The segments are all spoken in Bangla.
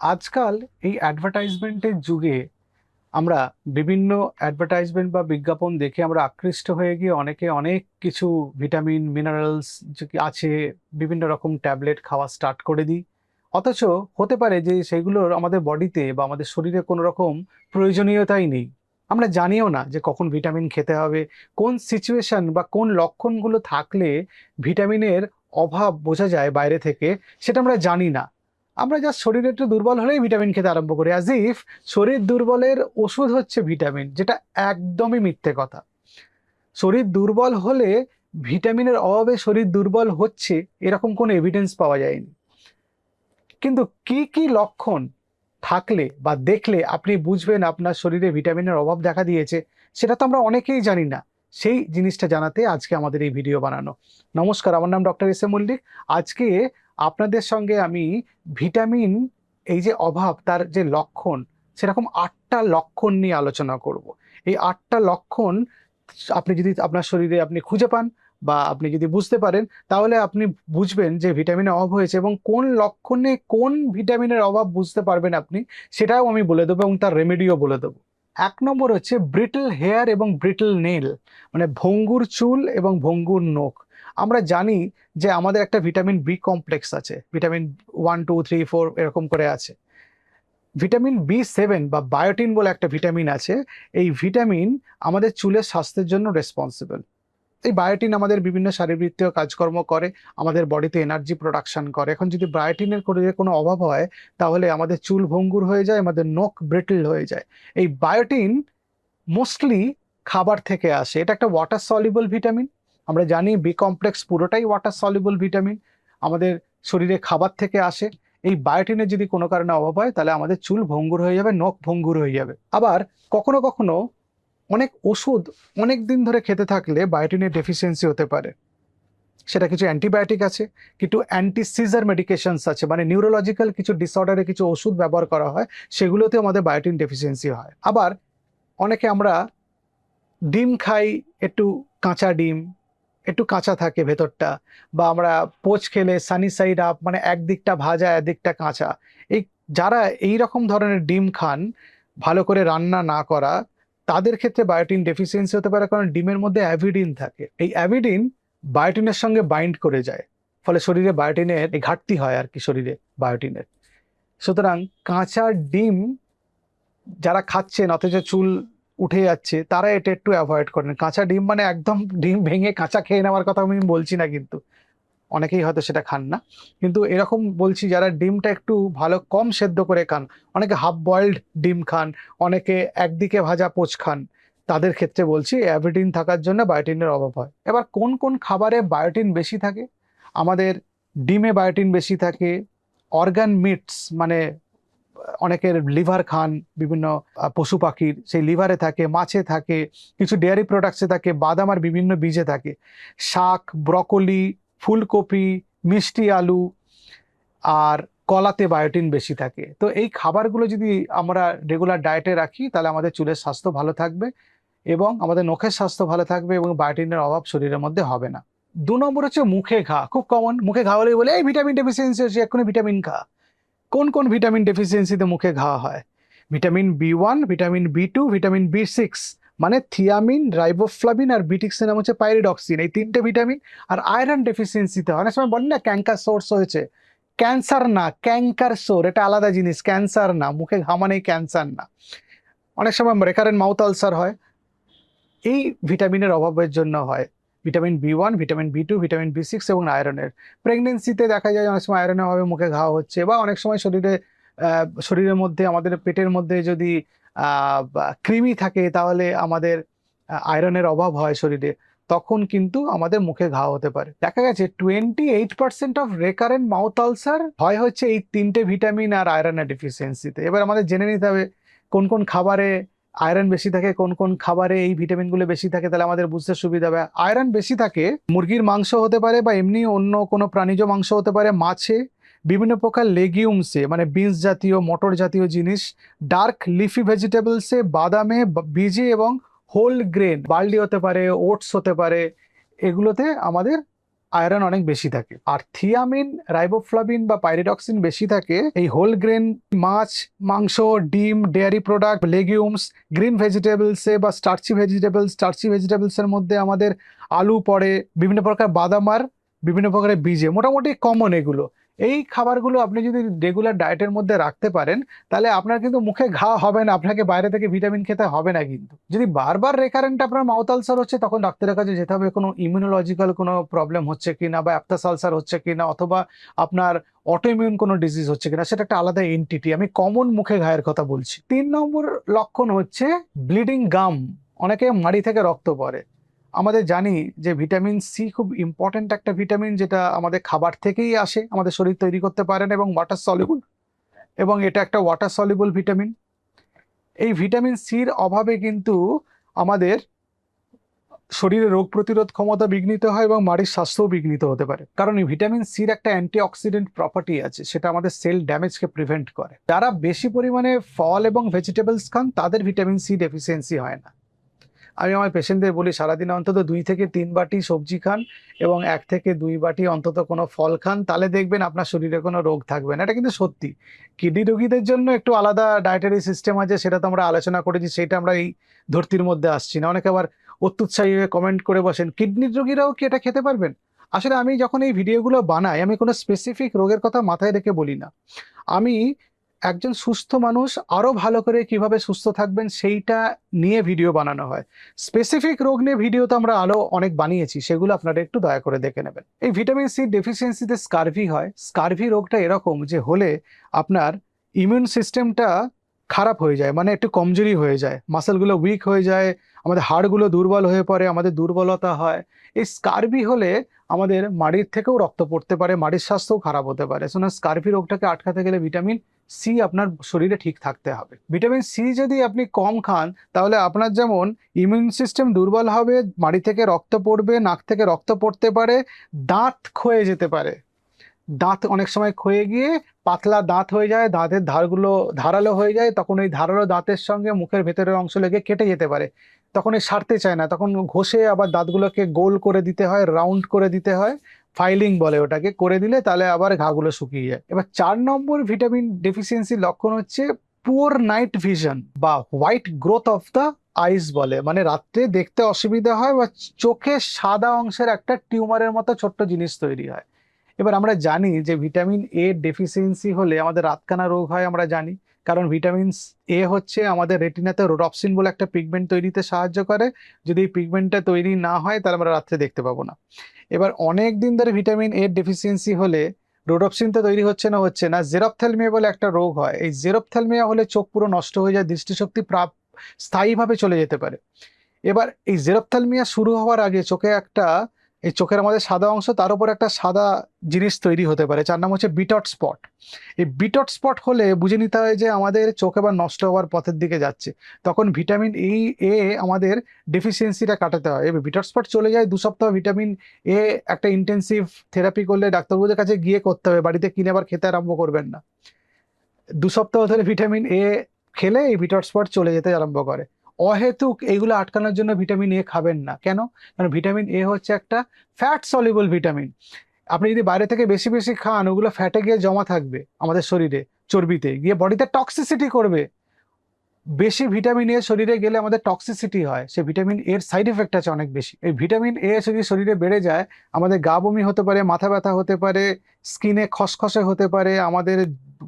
আজকাল এই অ্যাডভার্টাইজমেন্টের যুগে আমরা বিভিন্ন অ্যাডভার্টাইজমেন্ট বা বিজ্ঞাপন দেখে আমরা আকৃষ্ট হয়ে গিয়ে অনেকে অনেক কিছু ভিটামিন মিনারেলস আছে, বিভিন্ন রকম ট্যাবলেট খাওয়া স্টার্ট করে দিই। অথচ হতে পারে যে সেগুলোর আমাদের বডিতে বা আমাদের শরীরে কোনো রকম প্রয়োজনীয়তাই নেই। আমরা জানিও না যে কখন ভিটামিন খেতে হবে, কোন সিচুয়েশন বা কোন লক্ষণগুলো থাকলে ভিটামিনের অভাব বোঝা যায় বাইরে থেকে, সেটা আমরা জানি না। আমরা জাস্ট শরীর একটু দুর্বল হলেই ভিটামিন খেতে আরম্ভ করি। অ্যাজ ইফ শরীর দুর্বলের ওষুধ হচ্ছে ভিটামিন যেটা একদমই মিথ্যে কথা। শরীর দুর্বল হলে ভিটামিনের অভাবে শরীর দুর্বল হচ্ছে, এরকম কোনো এভিডেন্স পাওয়া যায়নি। কিন্তু কি কি লক্ষণ থাকলে বা দেখলে আপনি বুঝবেন আপনার শরীরে ভিটামিনের অভাব দেখা দিয়েছে, সেটা তো আমরা অনেকেই জানি না। সেই জিনিসটা জানাতে আজকে আমাদের এই ভিডিও বানানো। নমস্কার, আমার নাম ডক্টর এস এ মল্লিক। আজকে আপনাদের সঙ্গে আমি ভিটামিন, এই যে অভাব, তার যে লক্ষণ, সেরকম আটটা লক্ষণ নিয়ে আলোচনা করব। এই আটটা লক্ষণ আপনি যদি আপনার শরীরে আপনি খুঁজে পান বা আপনি যদি বুঝতে পারেন, তাহলে আপনি বুঝবেন যে ভিটামিনের অভাব হয়েছে এবং কোন লক্ষণে কোন ভিটামিনের অভাব বুঝতে পারবেন আপনি, সেটাও আমি বলে দেবো এবং তার রেমেডিও বলে দেবো। এক নম্বর হচ্ছে ব্রিটল হেয়ার এবং ব্রিটল নেল মানে ভঙ্গুর চুল এবং ভঙ্গুর নখ। আমরা জানি যে আমাদের একটা ভিটামিন বি কমপ্লেক্স আছে vitamin one two three four এরকম করে আছে। ভিটামিন বি সেভেন বা বায়োটিন বলে একটা ভিটামিন আছে, এই ভিটামিন আমাদের চুলের স্বাস্থ্যের জন্য রেসপন্সিবল এই বায়োটিন আমাদের বিভিন্ন শারীরবৃত্তীয় কাজকর্ম করে, আমাদের বডিতে এনার্জি প্রোডাকশন করে। এখন যদি বায়োটিনের করে কোনো অভাব হয়, তাহলে আমাদের চুল ভঙ্গুর হয়ে যায়, আমাদের নখ ব্রিটল হয়ে যায়। এই বায়োটিন মোস্টলি খাবার থেকে আসে। এটা একটা ওয়াটার সলিবল ভিটামিন আমরা জানি বি কমপ্লেক্স পুরোটাই ওয়াটার সলিবল ভিটামিন আমাদের শরীরে খাবার থেকে আসে। এই বায়োটিনের যদি কোনো কারণে অভাব হয়, তাহলে আমাদের চুল ভঙ্গুর হয়ে যাবে, নখ ভঙ্গুর হয়ে যাবে। আবার কখনো কখনো অনেক ওষুধ অনেক দিন ধরে খেতে থাকলে বায়োটিনের ডেফিসিয়েন্সি হতে পারে। সেটা কিছু অ্যান্টিবায়োটিক আছে, কিছু অ্যান্টি সিজার মেডিকেশনস আছে মানে নিউরোলজিক্যাল কিছু ডিসঅর্ডারে কিছু ওষুধ ব্যবহার করা হয় সেগুলোতে আমাদের বায়োটিন ডেফিসিয়েন্সি হয়। আবার অনেকে আমরা ডিম খাই, একটু কাঁচা ডিম, একটু কাঁচা থাকে ভেতরটা, বা আমরা পোচ খেলে সানি সাইড আপ মানে একদিকটা ভাজা, একদিকটা কাঁচা। এই যারা এই রকম ধরনের ডিম খান, ভালো করে রান্না না করা তাদের ক্ষেত্রে বায়োটিন ডেফিসিয়েন্সি হতে পারে, কারণ ডিমের মধ্যে অ্যাভিডিন থাকে। এই অ্যাভিডিন বায়োটিনের সঙ্গে বাইন্ড করে যায়, ফলে শরীরে বায়োটিনের ঘাটতি হয় আর কি শরীরে বায়োটিনের সুতরাং কাঁচা ডিম যারা খাচ্ছেন, অথচ চুল উঠে যাচ্ছে, তারা এটা একটু অ্যাভয়েড করেন। কাঁচা ডিম মানে একদম ডিম ভেঙে কাঁচা খেয়ে নেওয়ার কথা আমি বলছি না কিন্তু। অনেকেই হয়তো সেটা খান না। কিন্তু এরকম বলছি যারা ডিমটা একটু ভালো কম সেদ্ধ করে খান, অনেকে হাফ বয়েলড ডিম খান, অনেকে একদিকে ভাজা পোচ খান, তাদের ক্ষেত্রে বলছি অ্যাভিডিন থাকার জন্য বায়োটিনের অভাব হয়। এবার কোন কোন খাবারে বায়োটিন বেশি থাকে? আমাদের ডিমে বায়োটিন বেশি থাকে, অর্গান মিটস মানে অনেকের লিভার খান, বিভিন্ন পশু পাখির, সেই লিভারে থাকে, মাছে থাকে, কিছু ডেয়ারি প্রোডাক্টসে থাকে, বাদাম আর বিভিন্ন বীজে থাকে। শাক, ব্রকলি ফুলকপি, মিষ্টি আলু আর কলাতে বায়োটিন বেশি থাকে। তো এই খাবারগুলো যদি আমরা রেগুলার ডায়েটে রাখি, তাহলে আমাদের চুলের স্বাস্থ্য ভালো থাকবে এবং আমাদের নখের স্বাস্থ্য ভালো থাকবে এবং বায়োটিনের অভাব শরীরের মধ্যে হবে না। দু নম্বর হচ্ছে মুখে ঘা, খুব কমন মুখে ঘা হলেই বলে, এই ভিটামিন ডেফিসিয়েন্সি হচ্ছে এক্ষুনি ভিটামিন খা। কোন কোন ভিটামিন ডেফিসিয়েন্সিতে মুখে ঘা হয়? Vitamin B one vitamin B two vitamin B six মানে থিয়ামিন রাইবোফ্লাভিন আর বিটিক্সের নাম হচ্ছে পাইরিডক্সিন এই তিনটে ভিটামিন আর আয়রন ডেফিসিয়েন্সিতে অনেক সময় বলেন না ক্যাঙ্কার সোর্স হয়েছে। ক্যান্সার না ক্যাঙ্কার সোর এটা আলাদা জিনিস ক্যান্সার না, মুখে ঘা মানেই ক্যান্সার না। অনেক সময় রেকারেন্ট মাউথ আলসার হয়। এই ভিটামিনের অভাবের জন্য হয়। Vitamin B one vitamin B two vitamin B six এবং আয়রনের প্রেগনেন্সিতে দেখা যায় অনেক সময় আয়রনের অভাবে মুখে ঘা হচ্ছে বা অনেক সময় শরীরে শরীরের মধ্যে, আমাদের পেটের মধ্যে যদি কৃমি থাকে তাহলে আমাদের আয়রনের অভাব হয় শরীরে, তখন কিন্তু আমাদের মুখে ঘা হতে পারে। দেখা গেছে twenty eight percent of recurrent mouth ulcer হয় হচ্ছে এই তিনটে ভিটামিন আর আয়রনের ডিফিসিয়েন্সিতে এবার আমাদের জেনে নিতে হবে কোন কোন খাবারে আয়রন বেশি থাকে, কোন কোন খাবারে এই ভিটামিনগুলো বেশি থাকে, তাহলে আমাদের বুঝতে সুবিধা হবে। আয়রন বেশি থাকে, মুরগির মাংস হতে পারে বা এমনি অন্য কোনো প্রাণীজ মাংস হতে পারে, মাছে বিভিন্ন প্রকার লেগিউমসে মানে বিনস জাতীয়, মটর জাতীয় জিনিস ডার্ক লিফি ভেজিটেবলসে বাদামে বীজে এবং হোল গ্রেন বার্লি হতে পারে ওটস হতে পারে, এগুলোতে আমাদের আয়রন অনেক বেশি থাকে। আর থিয়ামিন রাইবোফ্লাভিন বা পাইরিডক্সিন বেশি থাকে, এই হোল গ্রেন মাছ, মাংস, ডিম ডেয়ারি প্রোডাক্ট লেগিউমস গ্রিন ভেজিটেবলসে বা স্টার্চি ভেজিটেবলস স্টার্চি ভেজিটেবলসের মধ্যে আমাদের আলু পড়ে, বিভিন্ন প্রকার বাদামার বিভিন্ন প্রকারের বীজে, মোটামুটি কমন এগুলো। এই খাবারগুলো আপনি যদি রেগুলার ডায়েটের মধ্যে রাখতে পারেন, তাহলে আপনার কিন্তু মুখে ঘা হবে না, আপনাকে বাইরে থেকে ভিটামিন খেতে হবে না কিন্তু। যদি বারবার রেকারেন্ট আপনার মাউথ আলসার হচ্ছে, তখন ডাক্তারের কাছে যেতে হবে, কোনো ইমিউনোলজিক্যাল কোনো প্রবলেম হচ্ছে কিনা বা অ্যাপটাস আলসার হচ্ছে কিনা, অথবা আপনার অটোইমিউন কোনো ডিজিজ হচ্ছে কিনা, সেটা একটা আলাদা এন্টিটি আমি কমন মুখে ঘায়ের কথা বলছি। তিন নম্বর লক্ষণ হচ্ছে ব্লিডিং গাম অনেকে মাড়ি থেকে রক্ত পড়ে। আমাদের জানি যে ভিটামিন সি খুব ইম্পর্ট্যান্ট একটা ভিটামিন যেটা আমাদের খাবার থেকেই আসে, আমাদের শরীর তৈরি করতে পারে না এবং ওয়াটার সলিবল এবং এটা একটা ওয়াটার সলিবল ভিটামিন। এই ভিটামিন সির অভাবে কিন্তু আমাদের শরীরে রোগ প্রতিরোধ ক্ষমতা বিঘ্নিত হয় এবং মাড়ির স্বাস্থ্যও বিঘ্নিত হতে পারে। কারণ এই ভিটামিন সির একটা অ্যান্টিঅক্সিডেন্ট প্রপার্টি আছে, সেটা আমাদের সেল ড্যামেজকে প্রিভেন্ট করে। যারা বেশি পরিমাণে ফল এবং ভেজিটেবলস খান, তাদের ভিটামিন সি ডেফিসিয়েন্সি হয় না। আমি আমার পেশেন্টদের বলি, সারাদিন অন্তত দুই থেকে তিন বাটি সবজি খান এবং এক থেকে দুই বাটি অন্তত কোনো ফল খান। তাহলে দেখবেন আপনার শরীরে কোনো রোগ থাকবে না। এটা কিন্তু সত্যি। কিডনি রোগীদের জন্য একটু আলাদা ডায়েটারি সিস্টেম আছে, সেটা তো আমরা আলোচনা করেছি, সেটা আমরা এই ধরতির মধ্যে আসছি না। অনেকে আবার অত্যুৎসাহী হয়ে কমেন্ট করে বসেন কিডনির রোগীরাও কি এটা খেতে পারবেন? আসলে আমি যখন এই ভিডিওগুলো বানাই, আমি কোনো স্পেসিফিক রোগের কথা মাথায় রেখে বলি না। আমি একজন সুস্থ মানুষ আরও ভালো করে কীভাবে সুস্থ থাকবেন সেইটা নিয়ে ভিডিও বানানো হয়। স্পেসিফিক রোগ নিয়ে ভিডিও তো আমরা আরও অনেক বানিয়েছি, সেগুলো আপনারা একটু দয়া করে দেখে নেবেন। এই ভিটামিন সি ডেফিসিয়েন্সিতে স্কারভি হয়। স্কারভি রোগটা এরকম যে হলে আপনার ইমিউন সিস্টেমটা খারাপ হয়ে যায় মানে একটু কমজোরি হয়ে যায়। মাসেলগুলো উইক হয়ে যায়, আমাদের হাড়গুলো দুর্বল হয়ে পড়ে, আমাদের দুর্বলতা হয়। এই স্কারভি হলে আমাদের মাড়ির থেকেও রক্ত পড়তে পারে, মাড়ির স্বাস্থ্যও খারাপ হতে পারে। শোনা স্কারভি রোগটাকে আটকাতে গেলে ভিটামিন সি আপনার শরীরে ঠিক থাকতে হবে। ভিটামিন সি যদি আপনি কম খান, তাহলে আপনার যেমন ইমিউন সিস্টেম দুর্বল হবে, মাড়ি থেকে রক্ত পড়বে, নাক থেকে রক্ত পড়তে পারে, দাঁত ক্ষয়ে যেতে পারে। দাঁত অনেক সময় ক্ষয়ে গিয়ে পাতলা দাঁত হয়ে যায়, দাঁতের ধারগুলো ধারালো হয়ে যায়, তখন ওই ধারালো দাঁতের সঙ্গে মুখের ভেতরের অংশ লেগে কেটে যেতে পারে। তখন এই সারতে চায় না, তখন ঘষে আবার দাঁতগুলোকে গোল করে দিতে হয়, রাউন্ড করে দিতে হয়। ফাইলিং বলে ওটাকে, করে দিলে তাহলে আবার ঘাগুলো শুকিয়ে যায়। এবার চার নম্বর ভিটামিন ডেফিসিয়েন্সির লক্ষণ হচ্ছে পুয়ার নাইট ভিশন বা white growth of the eyes বলে। মানে রাত্রে দেখতে অসুবিধা হয় বা চোখে সাদা অংশের একটা টিউমারের মতো ছোট্ট জিনিস তৈরি হয়। এবার আমরা জানি যে ভিটামিন এ ডেফিসিয়েন্সি হলে আমাদের রাতকানা রোগ হয়, আমরা জানি। কারণ ভিটামিন এ হচ্ছে আমাদের রেটিনাতে রোডপসিন বলে একটা পিগমেন্ট তৈরিতে সাহায্য করে। যদি এই পিগমেন্টটা তৈরি না হয়, তাহলে আমরা রাত্রে দেখতে পাবো না। এবার অনেক দিন ধরে ভিটামিন এর ডেফিসিয়েন্সি হলে রোডপসিন তো তৈরি হচ্ছে না হচ্ছে না। জেরপথ্যালমিয়া বলে একটা রোগ হয়। এই জেরপথ্যালমিয়া হলে চোখ পুরো নষ্ট হয়ে যায়, দৃষ্টিশক্তি প্রাপ স্থায়ীভাবে চলে যেতে পারে। এবার এই জেরপথ্যালমিয়া শুরু হওয়ার আগে চোখে একটা এই চোখের আমাদের সাদা অংশ, তার উপর একটা সাদা জিনিস তৈরি হতে পারে, যার নাম হচ্ছে বিটট স্পট। এই বিটট স্পট হলে বুঝে নিতে হয় যে আমাদের চোখ এবার নষ্ট হওয়ার পথের দিকে যাচ্ছে। তখন ভিটামিন ই এ আমাদের ডেফিসিয়েন্সিটা কাটাতে হয়। এবার বিটট স্পট চলে যায়, দু সপ্তাহ ভিটামিন এ একটা ইন্টেন্সিভ থেরাপি করলে ডাক্তারবাবুদের কাছে গিয়ে করতে হবে, বাড়িতে কিনে আবার খেতে আরম্ভ করবেন না। দু সপ্তাহ ধরে ভিটামিন এ খেলে এই বিটট স্পট চলে যেতে আরম্ভ করে। অহেতুক এইগুলো আটকানোর জন্য ভিটামিন এ খাবেন না। কেন? কারণ ভিটামিন এ হচ্ছে একটা ফ্যাট সলিবল ভিটামিন আপনি যদি বাইরে থেকে বেশি বেশি খান, ওগুলো ফ্যাটে গিয়ে জমা থাকবে আমাদের শরীরে, চর্বিতে। গিয়ে বডিতে টক্সিসিটি করবে। বেশি ভিটামিন এ শরীরে গেলে আমাদের টক্সিসিটি হয়। সে ভিটামিন এর সাইড এফেক্ট আছে অনেক বেশি। এই ভিটামিন এ যদি শরীরে বেড়ে যায়, আমাদের গা বমি হতে পারে, মাথা ব্যথা হতে পারে স্কিনে খসখসে হতে পারে, আমাদের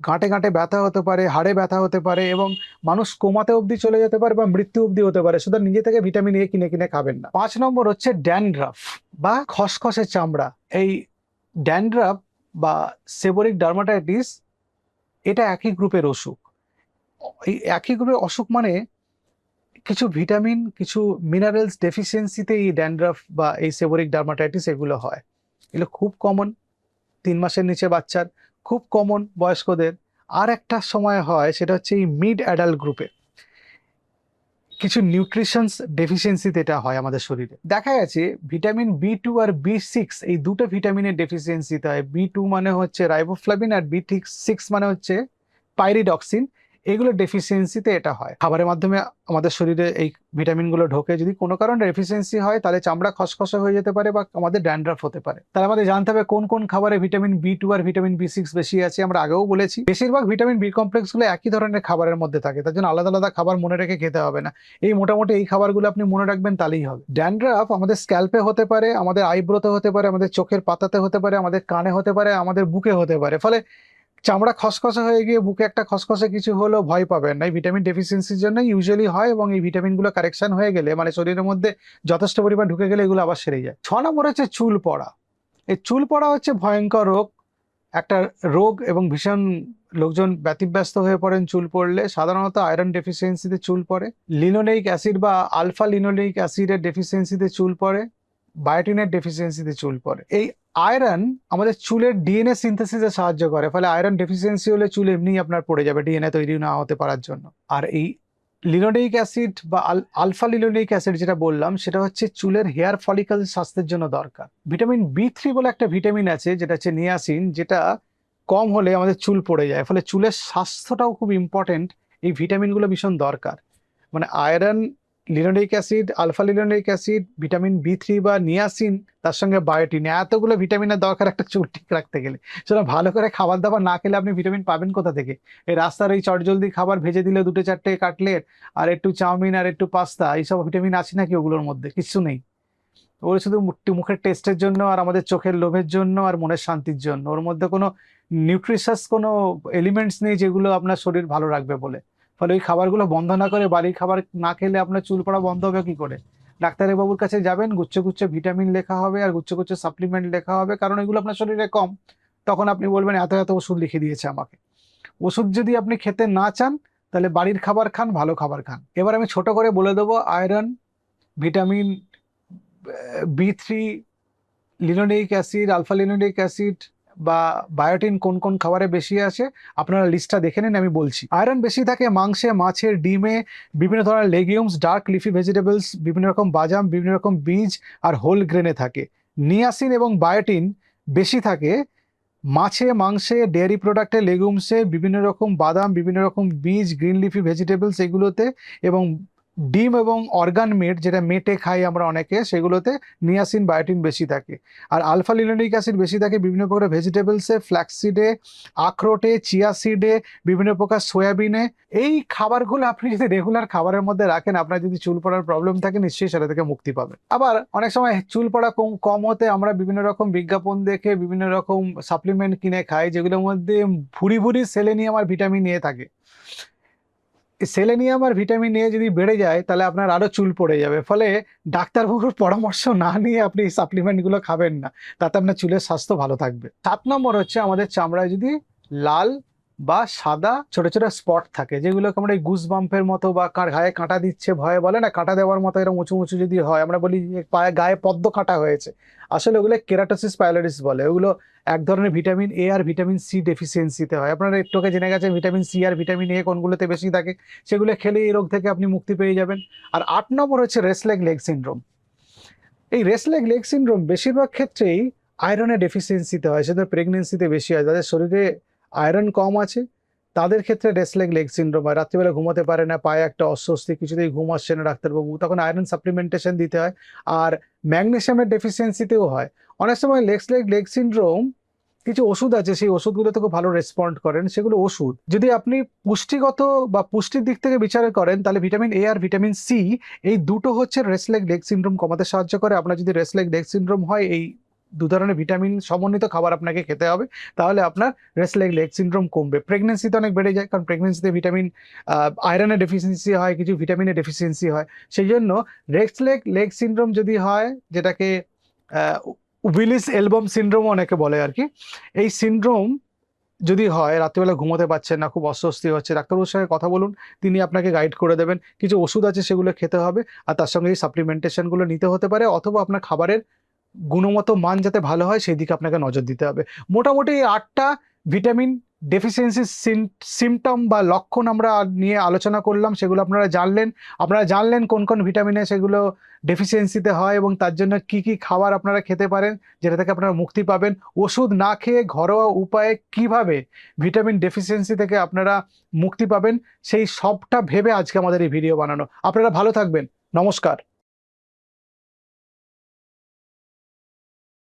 গাঁটে গাঁটে ব্যথা হতে পারে, হাড়ে ব্যথা হতে পারে এবং মানুষ কোমাতে অবধি চলে যেতে পারে বা মৃত্যু অবধি হতে পারে। সুতরাং নিজে থেকে ভিটামিন এ কিনে কিনে খাবেন না। পাঁচ নম্বর হচ্ছে ড্যান্ড্রাফ বা খসখসে চামড়া। এই ড্যান্ড্রাফ বা সেবরিক ডার্মাটাইটিস এটা একই গ্রুপের অসুখ এই একই গ্রুপের অসুখ মানে কিছু ভিটামিন, কিছু মিনারেলস ডেফিসিয়েন্সিতে এই ড্যান্ড্রাফ বা এই সেবোরিক ডার্মাটাইটিস এগুলো হয়। এগুলো খুব কমন তিন মাসের নিচে বাচ্চার, খুব কমন বয়স্কদের। আর একটা সময় হয়, সেটা হচ্ছে এই মিড অ্যাডাল্ট গ্রুপে কিছু নিউট্রিশনস ডেফিসিয়েন্সিতে এটা হয় আমাদের শরীরে। দেখা গেছে ভিটামিন বি টু আর বি সিক্স এই দুটো ভিটামিনের ডেফিসিয়েন্সিতে হয়। বি টু মানে হচ্ছে রাইবোফ্লাভিন আর বি সিক্স মানে হচ্ছে পাইরিডক্সিন এগুলো ডেফিসিয়েন্সিতে এটা হয়। খাবারের মাধ্যমে আমাদের শরীরে এই ভিটামিনগুলো ঢোকে। যদি কোনো কারণে ডেফিসিয়েন্সি হয়, তাহলে চামড়া খসখসে হয়ে যেতে পারে বা আমাদের ড্যান্ড্রাফ হতে পারে। তাহলে আমাদের জানতে হবে কোন কোন খাবারে ভিটামিন বি টু আর ভিটামিন বি সিক্স বেশি আছে, আমরা আগেও বলেছি। বেশিরভাগ ভিটামিন বি কমপ্লেক্সগুলো একই ধরনের খাবারের মধ্যে থাকে, তার জন্য আলাদা আলাদা খাবার মনে রেখে খেতে হবে না। এই মোটামুটি এই খাবারগুলো আপনি মনে রাখবেন তাহলেই হবে। ড্যান্ড্রাফ আমাদের স্ক্যাল্পে হতে পারে, আমাদের আইব্রোতে হতে পারে, আমাদের চোখের পাতাতে হতে পারে, আমাদের কানে হতে পারে, আমাদের বুকে হতে পারে। ফলে চামড়া খসখসে হয়ে গিয়ে বুকে একটা খসখসে কিছু হলো ভয় পাবেন না। এই ভিটামিন ডেফিসিয়েন্সির জন্য ইউজুয়ালি হয় এবং এই ভিটামিনগুলো কারেকশন হয়ে গেলে মানে শরীরের মধ্যে যথেষ্ট পরিমাণ ঢুকে গেলে এগুলো আবার সেরে যায়। ছ নম্বর হচ্ছে চুল পড়া। এই চুল পড়া হচ্ছে ভয়ঙ্কর রোগ। একটা রোগ এবং ভীষণ লোকজন ব্যতিব্যস্ত হয়ে পড়েন চুল পড়লে। সাধারণত আয়রন ডেফিসিয়েন্সিতে চুল পড়ে। লিনোলেইক অ্যাসিড বা আলফা লিনোলেইক অ্যাসিডের ডেফিসিয়েন্সিতে চুল পড়ে। বায়োটিনের ডেফিসিয়েন্সিতে চুল পড়ে। এই আয়রন আমাদের চুলের ডিএনএ সিনথেসিসে সাহায্য করে, ফলে আয়রন ডেফিসিয়েন্সি হলে চুল এমনি আপনার পড়ে যাবে ডিএনএ তৈরি না হতে পারার জন্য। আর এই লিনোডেইক অ্যাসিড বা আলফা লিনোডেইক অ্যাসিড যেটা বললাম, সেটা হচ্ছে চুলের হেয়ার ফলিকল স্বাস্থ্যের জন্য দরকার। ভিটামিন বি থ্রি বলে একটা ভিটামিন আছে, যেটা হচ্ছে নিয়াসিন যেটা কম হলে আমাদের চুল পড়ে যায়, ফলে চুলের স্বাস্থ্যটাও খুব ইম্পর্টেন্ট এই ভিটামিনগুলো ভীষণ দরকার। মানে iron linoleic acid alpha linoleic acid vitamin B three বা নিয়াসিন তার সঙ্গে বায়োটিন এতগুলো ভিটামিনের দরকার একটা চুল ঠিক রাখতে গেলে। সেটা ভালো করে খাবার দাবার না খেলে আপনি ভিটামিন পাবেন কোথা থেকে? এই রাস্তার এই চটজলদি খাবার ভেজে দিলে দুটো চারটে কাটলেট, আর একটু চাউমিন আর একটু পাস্তা, এইসব ভিটামিন আছে নাকি ওগুলোর মধ্যে? কিচ্ছু নেই। ওগুলো শুধু মুখ- মুখের টেস্টের জন্য আর আমাদের চোখের লোভের জন্য আর মনের শান্তির জন্য। ওর মধ্যে কোনো নিউট্রিশাস কোনো এলিমেন্টস নেই যেগুলো আপনার শরীর ভালো রাখবে বলে। ফলে ওই খাবারগুলো বন্ধ না করে বাড়ির খাবার না খেলে আপনার চুল পড়া বন্ধ হবে কি করে? ডাক্তারের বাবুর কাছে যাবেন, গুচ্ছে গুচ্ছে ভিটামিন লেখা হবে আর গুচ্ছে গুচ্ছে সাপ্লিমেন্ট লেখা হবে, কারণ এগুলো আপনার শরীরে কম। তখন আপনি বলবেন, এত এত ওষুধ লিখে দিয়েছে আমাকে। ওষুধ যদি আপনি খেতে না চান, তাহলে বাড়ির খাবার খান, ভালো খাবার খান। এবার আমি ছোট করে বলে দেবো, iron, vitamin B three linoleic acid, alpha linoleic acid বা বায়োটিন কোন কোন খাবারে বেশি আছে, আপনারা লিস্টটা দেখে নিন, আমি বলছি। আয়রন বেশি থাকে মাংসে মাছের ডিমে, বিভিন্ন ধরনের লেগিউমস ডার্ক লিফি ভেজিটেবলস বিভিন্ন রকম বাদাম, বিভিন্ন রকম বীজ আর হোল গ্রেনে থাকে। নিয়াসিন এবং বায়োটিন বেশি থাকে মাছে, মাংসে ডেয়ারি প্রোডাক্টে লেগুমসে বিভিন্ন রকম বাদাম, বিভিন্ন রকম বীজ গ্রিন লিফি ভেজিটেবলস এগুলোতে এবং ডিম এবং অর্গান মেট, যেটা মেটে খাই আমরা অনেকে, সেগুলোতে নিয়াসিন, বায়োটিন বেশি থাকে। আর আলফা লিনোনিক অ্যাসিড বেশি থাকে বিভিন্ন প্রকার ভেজিটেবলসে ফ্ল্যাক্সিডে আখরোটে, চিয়া সিডে, বিভিন্ন প্রকার সয়াবিনে। এই খাবারগুলো আপনি যদি রেগুলার খাবারের মধ্যে রাখেন, আপনার যদি চুল পড়ার প্রবলেম থাকে, নিশ্চয়ই সেটা থেকে মুক্তি পাবেন। আবার অনেক সময় চুল পড়া কম কম হতে আমরা বিভিন্ন রকম বিজ্ঞাপন দেখে, বিভিন্ন রকম সাপ্লিমেন্ট কিনে খাই, যেগুলোর মধ্যে ভুরি ভুরি সেলেনিয়াম আর ভিটামিন এ থাকে। সেলেনিয়াম আর ভিটামিন এ যদি বেড়ে যায়, তাহলে আপনার আরও চুল পড়ে যাবে। ফলে ডাক্তারবাবুর পরামর্শ না নিয়ে আপনি এই সাপ্লিমেন্টগুলো খাবেন না। তাতে আপনার চুলের স্বাস্থ্য ভালো থাকবে। সাত নম্বর হচ্ছে আমাদের চামড়ায় যদি লাল বা সাদা ছোট ছোট স্পট থাকে, যেগুলোকে আমরা এই গুস বাম্পের মতো বা কার গায়ে কাঁটা দিচ্ছে ভয়ে বলে না, কাঁটা দেওয়ার মতো এরকম উঁচু উঁচু যদি হয়, আমরা বলি পায়ে গায়ে পদ্ম কাঁটা হয়েছে। আসলে ওগুলো কেরাটোসিস পাইলোরিস বলে, ওগুলো এক ধরনের ভিটামিন এ আর ভিটামিন সি ডেফিসিয়েন্সিতে হয়। আপনারা একটুকে জেনে গেছেন ভিটামিন সি আর ভিটামিন এ কোনগুলোতে বেশি থাকে, সেগুলো খেলে এই রোগ থেকে আপনি মুক্তি পেয়ে যাবেন। আর আট নম্বর হচ্ছে রেসলেগ লেগ সিনড্রোম এই রেসলেগ লেগ সিনড্রোম বেশিরভাগ ক্ষেত্রেই আয়রনের ডেফিসিয়েন্সিতে হয়, সেটা প্রেগনেন্সিতে বেশি হয়, যাদের শরীরে আয়রন কম আছে। তাদের ক্ষেত্রে রেসলেগ লেগ সিনড্রোম হয়। রাত্রিবেলা ঘুমাতে পারে না, পায়ে একটা অস্বস্তি, কিছুতেই ঘুম আসছে না ডাক্তারবাবু। তখন আয়রন সাপ্লিমেন্টেশন দিতে হয় আর ম্যাগনেশিয়ামের ডেফিসিয়েন্সিতেও হয়। অনেক সময় লেগস লেগ লেগ সিনড্রোম কিছু ওষুধ আছে, সেই ওষুধগুলো থেকে ভালো রেসপন্ড করেন, সেগুলো ওষুধ। যদি আপনি পুষ্টিগত বা পুষ্টির দিক থেকে বিচার করেন, তাহলে ভিটামিন এ আর ভিটামিন সি এই দুটো হচ্ছে রেসলেগ লেগ সিনড্রোম কমাতে সাহায্য করে। আপনার যদি রেসলেগ লেগ সিনড্রোম হয়, এই দু ধরনের ভিটামিন সমন্বিত খাবার আপনাকে খেতে হবে। তাহলে আপনার রেসলেগ লেগ সিনড্রোম কমবে। প্রেগনেন্সিতে অনেক বেড়ে যায়, কারণ প্রেগনেন্সিতে ভিটামিন আয়রনের ডেফিসিয়েন্সি হয়, কিছু ভিটামিনের ডেফিসিয়েন্সি হয়। সেই জন্য রেক্সলেগ লেগ সিনড্রোম যদি হয়, যেটাকে উইলিস এলবম সিনড্রোম অনেকে বলে আর কি, এই সিনড্রোম যদি হয়, রাত্রিবেলা ঘুমোতে পারছেন না, খুব অস্বস্তি হচ্ছে, ডাক্তারবাবুর সঙ্গে কথা বলুন, তিনি আপনাকে গাইড করে দেবেন। কিছু ওষুধ আছে সেগুলো খেতে হবে, আর তার সঙ্গে এই সাপ্লিমেন্টেশনগুলো নিতে হতে পারে, অথবা আপনার খাবারের গুণগত মান যাতে ভালো হয় সেই দিকে আপনাকে নজর দিতে হবে। মোটামুটি আটটা ভিটামিন ডেফিসিয়েন্সি সিমটম বা লক্ষণ আমরা নিয়ে আলোচনা করলাম, সেগুলো আপনারা জানলেন। আপনারা জানলেন কোন কোন ভিটামিনে সেগুলো ডেফিসিয়েন্সিতে হয় এবং তার জন্য কি কি খাবার আপনারা খেতে পারেন, যেটা থেকে আপনারা মুক্তি পাবেন। ওষুধ না খেয়ে ঘরোয়া উপায়ে কীভাবে ভিটামিন ডেফিসিয়েন্সি থেকে আপনারা মুক্তি পাবেন, সেই সবটা ভেবে আজকে আমাদের এই ভিডিও বানানো। আপনারা ভালো থাকবেন। নমস্কার।